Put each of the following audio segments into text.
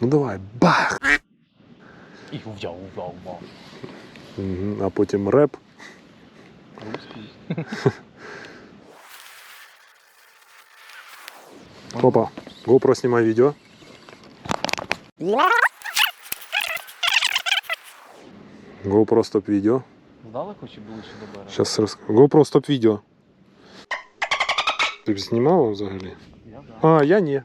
Ну давай, бах! І в'яв, в'яв, в'яв. Мгм, А потім реп. Русський. Опа. GoPro снимай видео. GoPro стоп видео. Здалеку чи ближче до берега? Сейчас расскажу. GoPro стоп видео. Ти б знімала взагалі? Я да. А, я ні.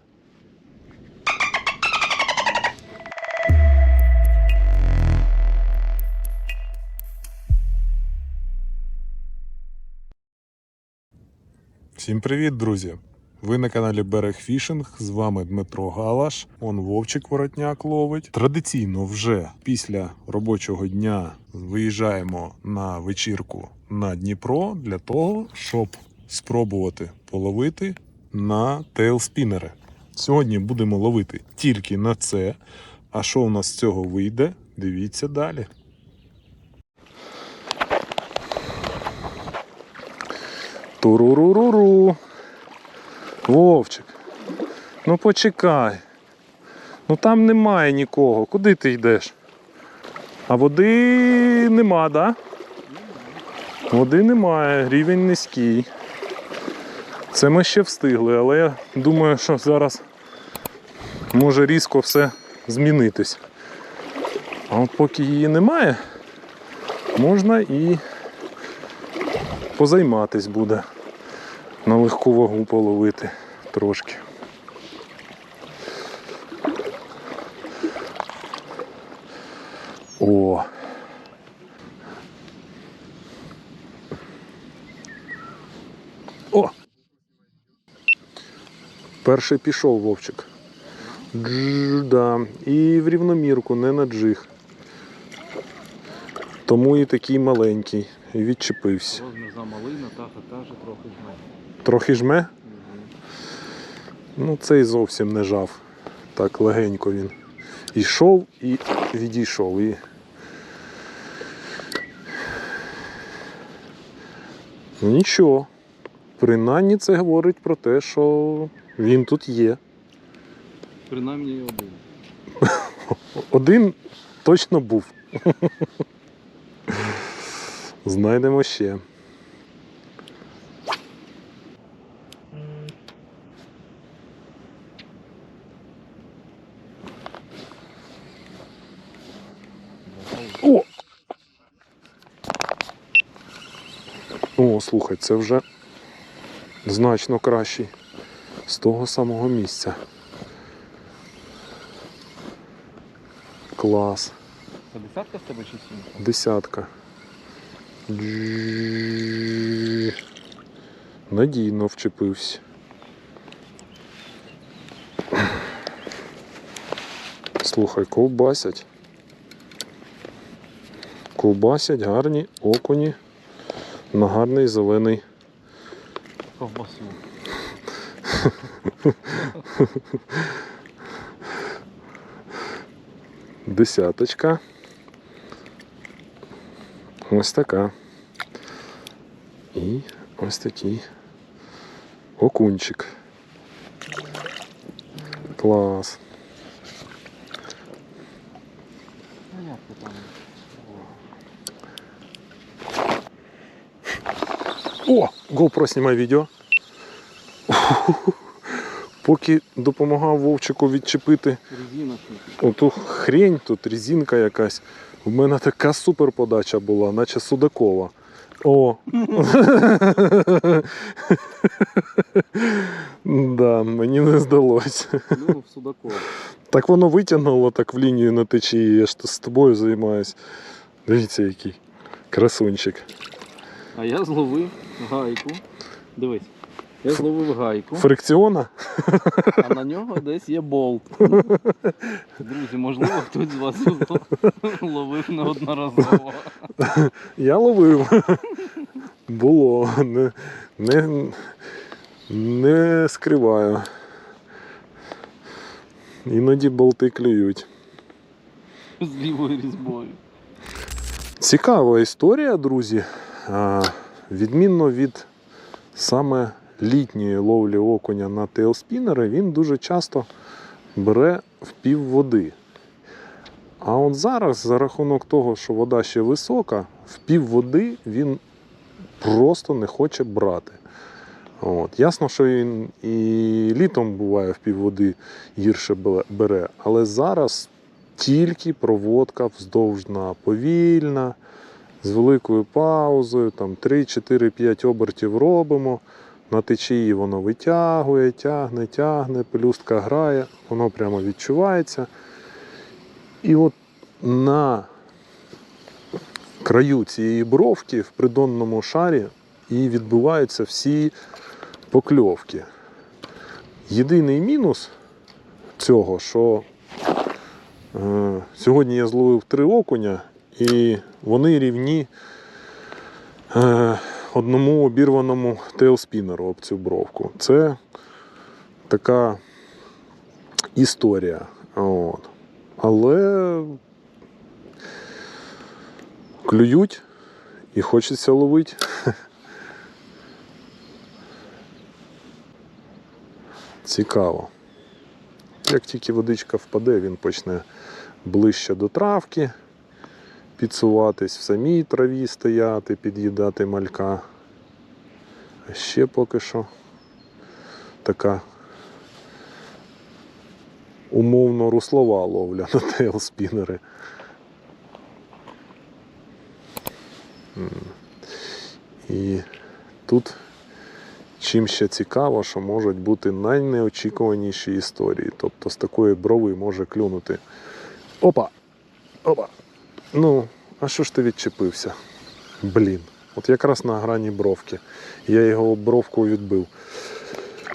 Всім привіт, друзі! Ви на каналі Берег Фішинг. З вами Дмитро Галаш. Он Вовчик Воротняк ловить. Традиційно вже після робочого дня виїжджаємо на вечірку на Дніпро для того, щоб спробувати половити на тейлспінери. Сьогодні будемо ловити тільки на це. А що у нас з цього вийде? Дивіться далі. Туруруруру. Вовчик. Ну почекай. Ну там немає нікого. Куди ти йдеш? А води нема, да? Води немає, рівень низький. Це ми ще встигли, але я думаю, що зараз може різко все змінитись. А от поки її немає, можна і позайматись буде. Легку вагу половити трошки. О! О! Перший пішов вовчик. Дж, да. І в рівномірку, не на джиг. Тому і такий маленький. І відчепився. Розмір замалий, Натаха теж трохи жме. Трохи жме? Ну, цей зовсім не жав. Так легенько він. Ішов і відійшов. І... Нічого. Принаймні це говорить про те, що він тут є. Принаймні один. Один точно був. Знайдемо ще. О! О, слухай, це вже значно кращий з того самого місця. Клас. Це десятка з тебе чи сімка? Десятка. Надійно вчепився. Слухай, ковбасять. Ковбасять гарні окуні на гарний зелений. Ковбасу. Десяточка. Ось така. І ось такий окунчик. Клас. Ну як ти там? О! GoPro знімай відео. Поки допомагав Вовчику відчепити оту хрень, тут резинка якась. У мене така супер подача була, наче Судакова. О! да, мені не здалося. Ну, Судакова. Так воно витягнуло так в лінію на течії, я ж з тобою займаюсь. Дивіться, який красунчик. А я зловив гайку. Дивись. Я зловив гайку, Фрикціона? а на нього десь є болт. Друзі, можливо, хтось з вас ловив неодноразово. Я ловив. Було. Не, не, не скриваю. Іноді болти клюють. З лівою різьбою. Цікава історія, друзі. Відмінно від саме літньої ловлі окуня на тейлспінери, він дуже часто бере в пів води. А от зараз, за рахунок того, що вода ще висока, в пів води він просто не хоче брати. От. Ясно, що він і літом буває в півводи гірше бере, але зараз тільки проводка вздовжна, повільна, з великою паузою, там 3-4-5 обертів робимо. На течії воно витягує, тягне, тягне, пелюстка грає, воно прямо відчувається. І от на краю цієї бровки в придонному шарі і відбуваються всі покльовки. Єдиний мінус цього, що е, сьогодні я зловив три окуня, і вони рівні е, одному обірваному тейлспінеру об цю бровку. Це така історія. От. Але клюють і хочеться ловити. Цікаво. Як тільки водичка впаде, він почне ближче до травки підсуватись, в самій траві стояти, під'їдати малька. А ще поки що така умовно руслова ловля на тейлспінери. І тут чим ще цікаво, що можуть бути найнеочікуваніші історії. Тобто з такої брови може клюнути. Опа! Опа! Ну, а що ж ти відчепився? Блін. От якраз на грані бровки. Я його бровку відбив.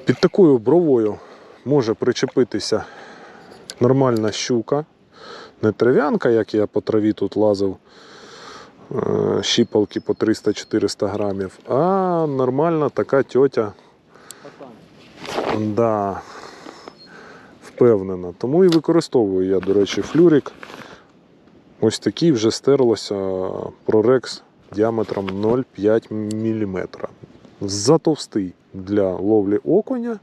Під такою бровою може причепитися нормальна щука, не трав'янка, як я по траві тут лазив, е, щіпалки по 300-400 грамів, а нормальна така тьотя. Да, впевнена. Тому і використовую я, до речі, флюрик. Ось такий вже стерлося Prorex діаметром 0,5 мм. Затовстий для ловлі окуня,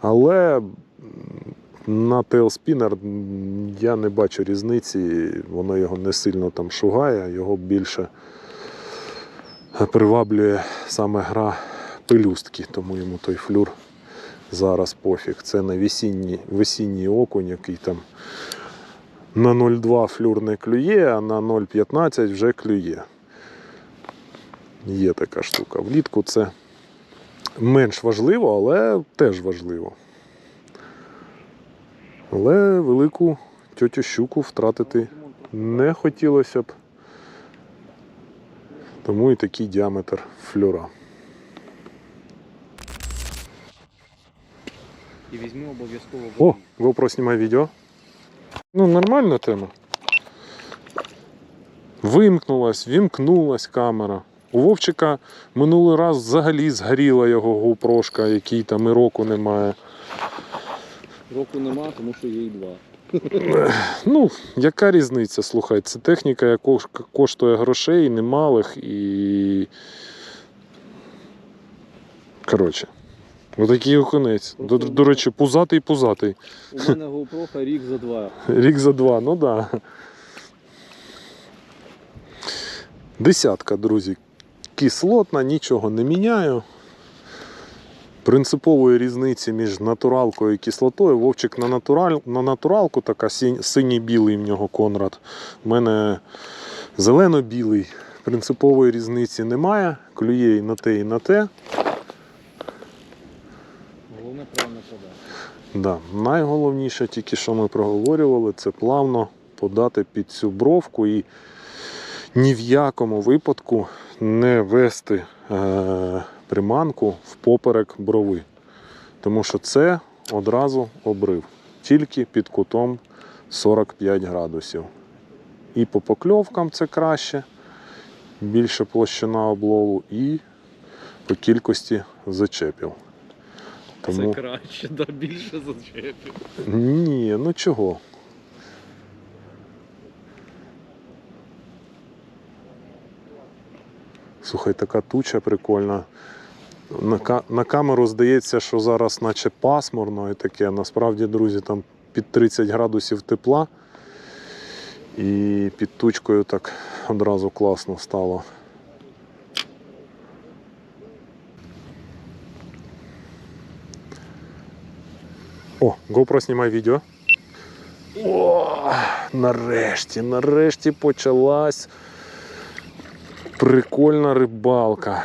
але на тейлспінер я не бачу різниці, воно його не сильно там шугає, його більше приваблює саме гра пелюстки, тому йому той флюр зараз пофіг. Це весінній, весінній окунь, який там на 0,2 флюр не клює, а на 0,15 вже клює. Є така штука. Влітку це менш важливо, але теж важливо. Але велику тьотю щуку втратити не хотілося б. Тому і такий діаметр флюра. І візьму обов'язково О, GoPro знімає відео. Ну, нормальна тема. Вимкнулась, вімкнулась камера. У Вовчика минулий раз взагалі згоріла його GoPro, який там і року немає. Року нема, тому що і два. Ну, яка різниця? Слухай, це техніка, яка коштує грошей, немалих і. Коротше. Отакий окунець. До, до речі, пузатий пузатий. У мене GoPro рік за два. Рік за два, ну да. Десятка, друзі. Кислотна, нічого не міняю. Принципової різниці між натуралкою і кислотою. Вовчик на, натураль, на натуралку, така синій-білий в нього Конрад. У мене зелено-білий. Принципової різниці немає. Клює і на те, і на те. Да. Найголовніше, тільки що ми проговорювали, це плавно подати під цю бровку і ні в якому випадку не вести е- приманку впоперек брови. Тому що це одразу обрив. Тільки під кутом 45 градусів. І по покльовкам це краще, більше площина облову, і по кількості зачепів. Тому... Це краще, да, більше зачепів. Ні, ну чого? Слухай, така туча прикольна. На, на камеру здається, що зараз наче пасмурно і таке. Насправді, друзі, там під 30 градусів тепла. І під тучкою так одразу класно стало. О, GoPro знімай відео. О, нарешті, нарешті почалась прикольна рибалка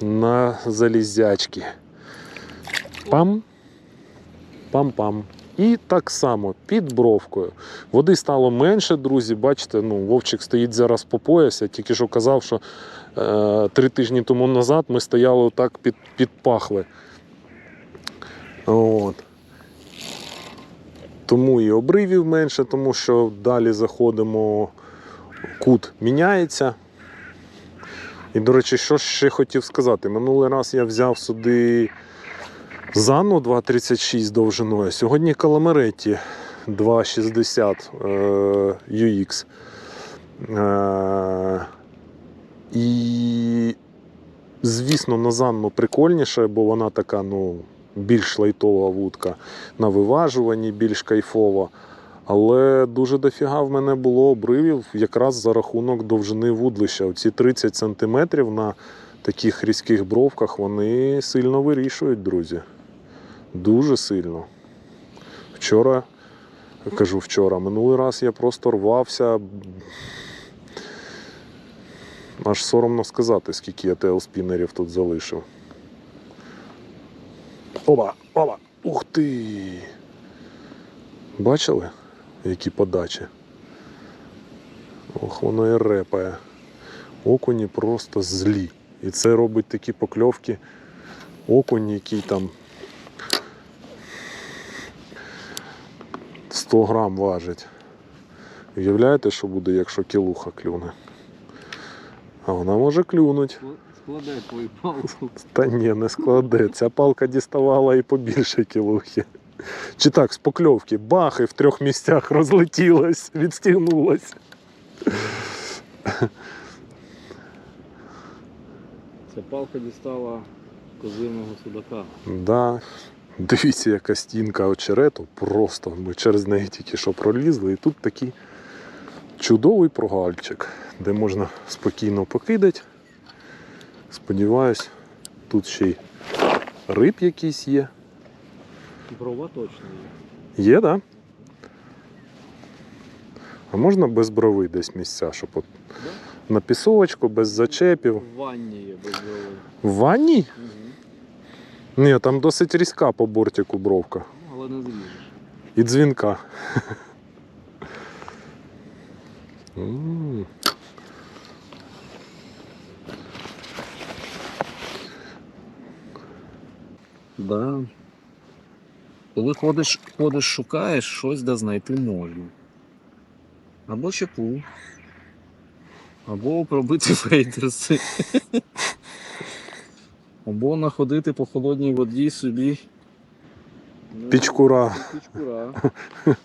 на залізячки. Пам. Пам-пам. І так само під бровкою. Води стало менше, друзі. Бачите, ну, Вовчик стоїть зараз по пояс. Я тільки що казав, що е, три тижні тому назад ми стояли отак під, під пахви. От. Тому і обривів менше, тому що далі заходимо, кут міняється. І, до речі, що ще хотів сказати? Минулий раз я взяв сюди Зану 2,36 довжиною. Сьогодні Каламаретті 2,60 е, UX. Е, і, звісно, на Занну прикольніше, бо вона така, ну, більш лайтова вудка на виважуванні, більш кайфова. Але дуже дофіга в мене було обривів якраз за рахунок довжини вудлища. Оці 30 см на таких різких бровках вони сильно вирішують, друзі. Дуже сильно. Вчора, кажу вчора, минулий раз я просто рвався. Аж соромно сказати, скільки я тейлспінерів тут залишив. Оба, оба! Ух ти! Бачили, які подачі? Ох, воно і репає. Окуні просто злі. І це робить такі покльовки. Окунь, який там 100 грам важить. Уявляєте, що буде, якщо кілуха клюне? А вона може клюнуть. Складай твою палку. Та ні, не складе. Ця палка діставала і побільше кілухи. Чи так, з покльовки, бах, і в трьох місцях розлетілась, відстігнулась. Ця палка дістала козирного судака. Да. Дивіться, яка стінка очерету. Просто ми через неї тільки що пролізли. І тут такий чудовий прогальчик, де можна спокійно покидати. Сподіваюсь, тут ще й риб якийсь є. Брова точно є. Є, так? Да? А можна без брови десь місця, щоб от Да? на пісовочку, без зачепів. В ванні є без брови. В ванні? Угу. Ні, там досить різка по бортику бровка. Ну, але не зріжеш. І дзвінка. Да. Коли ходиш, ходиш, шукаєш, щось де знайти можна. Або чепу. Або пробити фейдерси. Або находити по холодній воді собі. ну, Пічкура. Пічкура.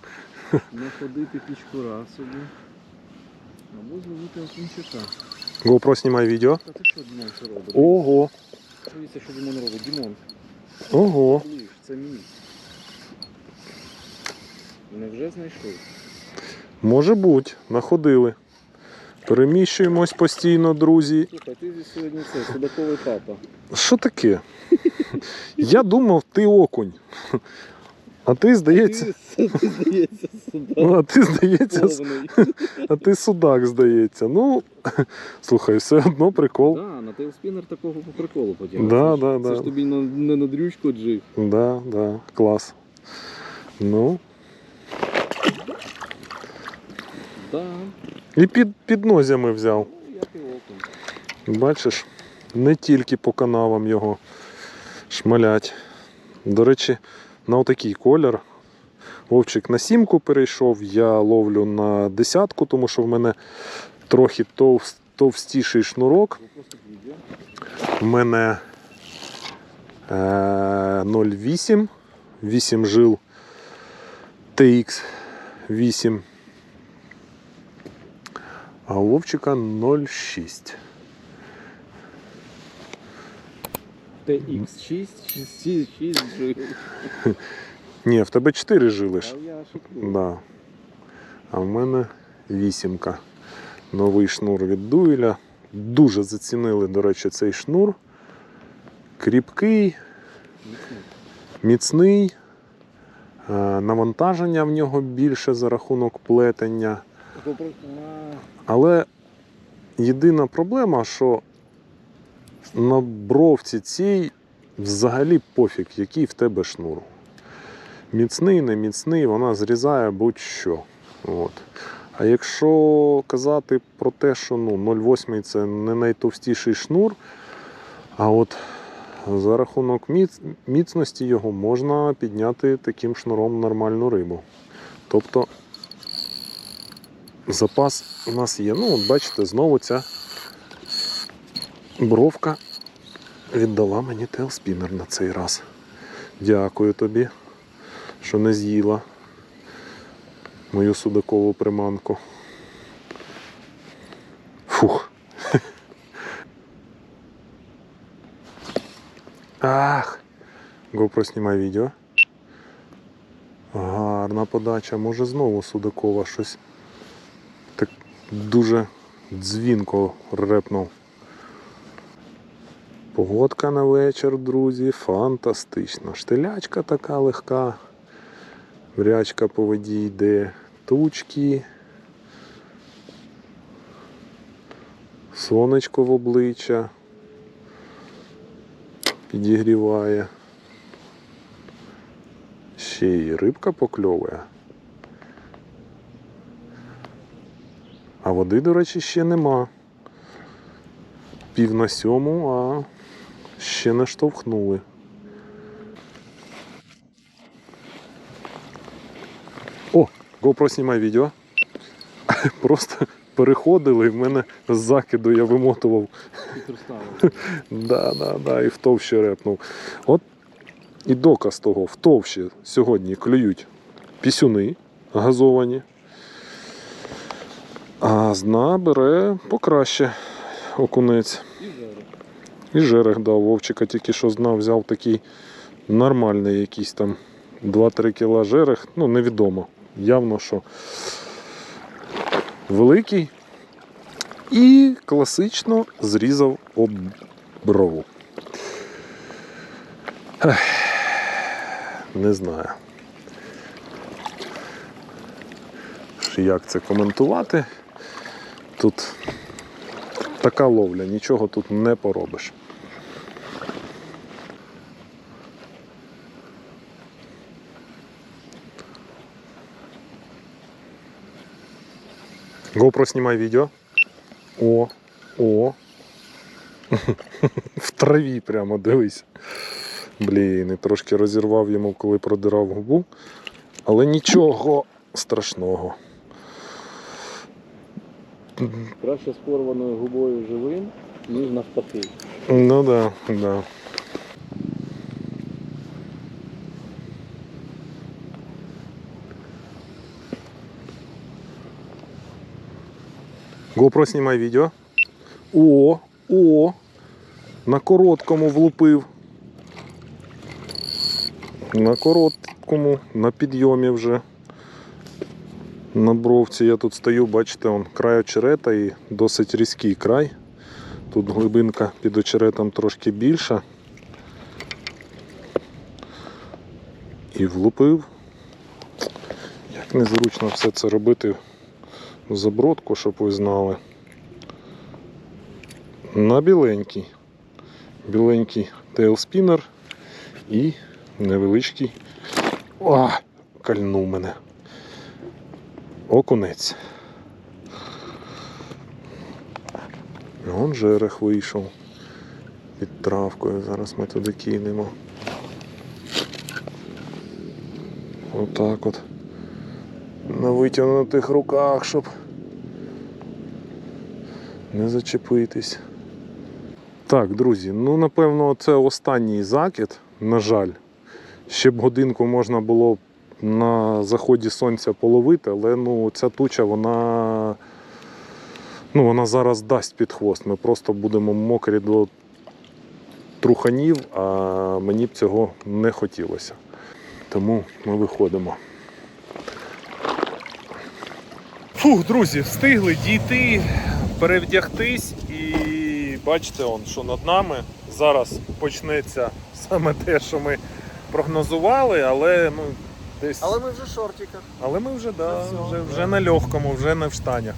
Находити пічкура собі. Або зловити окунчика. GoPro знімай відео. Та ти що, Дімон, що робиш? Ого. Дивіться, що Дімон робить. Дімон, Ого. Ліж, це мій. Невже знайшли? Може бути, находили. Переміщуємось постійно, друзі. Слухай, ти зі сьогодні це, судаковий папа. Що таке? Я думав, ти окунь. А ти, здається, ну, а ти, здається, а ти судак, здається. Ну, слухай, все одно прикол. Так, на тейлспінер такого по приколу потягнув. Да, Це ж- да, Це ж тобі не на дрючку джиг. Да, да, клас. Ну, Да. і під, під нозями взяв. Ну, як і окунь. Бачиш, не тільки по канавам його шмалять. До речі, на отакий колір. Вовчик на сімку перейшов, я ловлю на десятку, тому що в мене трохи товс- товстіший шнурок. У мене е, 0,8, 8 жил TX 8. А у Вовчика 0,6. TX6, 6, 6 жив. Ні, в тебе 4 жили ж. А я шуткую. Да. А в мене вісімка. Новий шнур від дуеля. Дуже зацінили, до речі, цей шнур. Кріпкий, Міцний. Е, Навантаження в нього більше за рахунок плетення. Але єдина проблема, що на бровці цій взагалі пофіг, який в тебе шнур. Міцний, не міцний, вона зрізає будь-що. От. А якщо казати про те, що ну, 0,8 це не найтовстіший шнур, а от за рахунок міц... міцності його можна підняти таким шнуром нормальну рибу. Тобто запас у нас є. Ну, от бачите, знову ця бровка віддала мені телспінер на цей раз. Дякую тобі, що не з'їла мою судакову приманку. Фух. Ах! GoPro знімай відео. Гарна подача. Може знову Судакова щось так дуже дзвінко репнув. Погодка на вечір, друзі, фантастична. Штилячка така легка. Врячка по воді йде, тучки. Сонечко в обличчя підігріває. Ще й рибка покльовує. А води, до речі, ще нема. Пів на сьому, а ще не штовхнули. О, GoPro знімай відео. Просто переходили, і в мене з закиду я вимотував. Да, да, да, і в товщі репнув. От і доказ того, в товщі сьогодні клюють пісюни газовані. А з дна бере покраще окунець. І жерех дав. Вовчика тільки що з дна взяв такий нормальний якийсь там 2-3 кіла жерех. Ну, невідомо. Явно, що великий. І класично зрізав об брову. Не знаю. Як це коментувати? Тут така ловля, нічого тут не поробиш. GoPro знімай відео. О, о. В траві прямо дивись. Блін, і трошки розірвав йому, коли продирав губу. Але нічого страшного. Краще з порваною губою живим, ніж навпаки. Ну да, да. GoPro знімай відео. О, о! На короткому влупив. На короткому, на підйомі вже. На бровці я тут стою, бачите, он край очерета і досить різкий край. Тут глибинка під очеретом трошки більша. І влупив. Як незручно все це робити забродку, щоб ви знали. На біленький. Біленький тейлспінер і невеличкий. О, кальнув мене. Окунець. Вон жерех вийшов під травкою. Зараз ми туди кинемо. Отак от. На витягнутих руках, щоб не зачепитись. Так, друзі, ну напевно, це останній закид, на жаль. Ще б годинку можна було на заході сонця половити, але ну, ця туча, вона Ну, вона зараз дасть під хвост. Ми просто будемо мокрі до труханів, а мені б цього не хотілося. тому ми виходимо. Фух, друзі, встигли дійти, перевдягтись і бачите, он, що над нами зараз почнеться саме те, що ми прогнозували, але ну, десь. Але ми вже в шортиках. Але ми вже, да, все, вже, вже на легкому, вже не в штанях.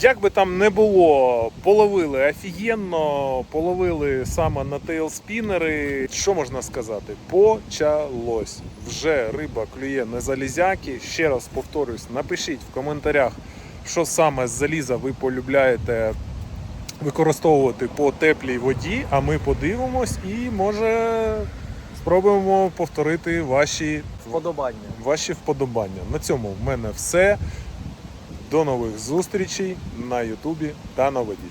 Як би там не було, половили офігенно, половили саме на тейлспінери. Що можна сказати? Почалось. Вже риба клює на залізяки. Ще раз повторюсь, напишіть в коментарях, що саме з заліза ви полюбляєте використовувати по теплій воді, а ми подивимось і може спробуємо повторити ваші Вподобання. ваші вподобання. На цьому в мене все. До нових зустрічей на Ютубі та на воді.